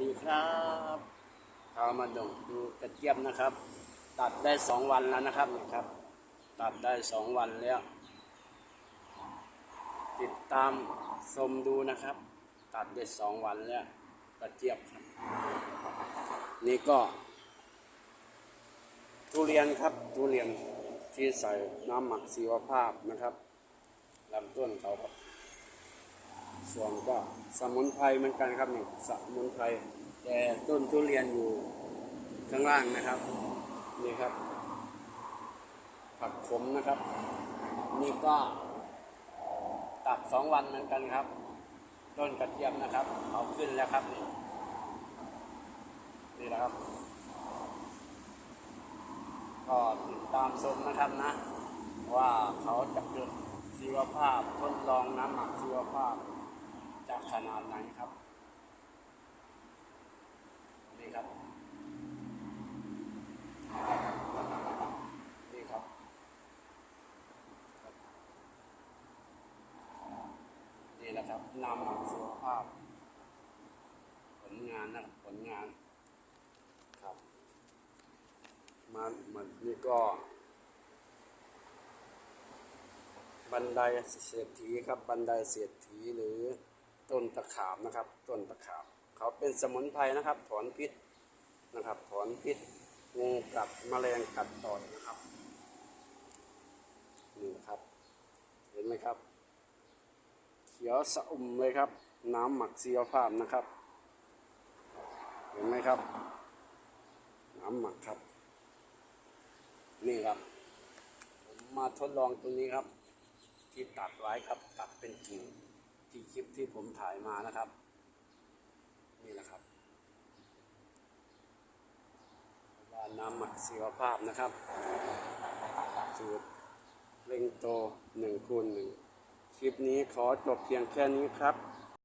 ดีครับพามาดูดูกระเจี๊ยบนะครับ ตัดได้สองวันแล้วนะครับนี่ครับ ตัดได้สองวันแล้ว ติดตามชมดูนะครับ ตัดได้สองวันแล้วกระเจี๊ยบครับ นี่ก็ ทุเรียนครับทุเรียนที่ใส่น้ำหมักชีวภาพนะครับลำต้นเขาครับ ส่วนก็สมุนไพรเหมือนกันครับนี่สมุนไพรแต่ต้นทุเรียนอยู่ข้างล่างนะครับนี่ครับ ผักขมนะครับ นี่ก็ตัดสองวันเหมือนกันครับ ต้นกระเทียมนะครับเขาขึ้นแล้วครับนี่นี่นะครับก็ติดตามชมนะครับนะ ว่าเขาจะเกิดชีวภาพทดลองน้ำหมักชีวภาพ จะขนาดไหนครับ นี่ครับ นี่ครับ นี่แหละครับนำมักสุขภาพ ผลงานนะครับผลงานครับมาเหมันนี่ก็บันไดเศรษฐีครับ บันไดเศรษฐีหรือ ตะขามนะครับ ต้นตะขาม เขาเป็นสมุนไพรนะครับ ถอนพิษนะครับ ถอนพิษงูกัดแมลงกัดต่อยนะครับนี่นะครับ เห็นไหมครับ เขียวสะอุ่มเลยครับ น้ำหมักชีวภาพนะครับ เห็นไหมครับ น้ำหมักครับ นี่ครับ ผมมาทดลองตรงนี้ครับ ที่ตัดไว้ครับ ตัดเป็นกิ่ง ลิปที่ผมถ่ายมานะครับ นี่แหละครับว่าน้ำหมักสีวภาพนะครับ สูตรเร่งโตหนึ่งคูณหนึ่งคลิปนี้ขอจบเพียงแค่นี้ครับ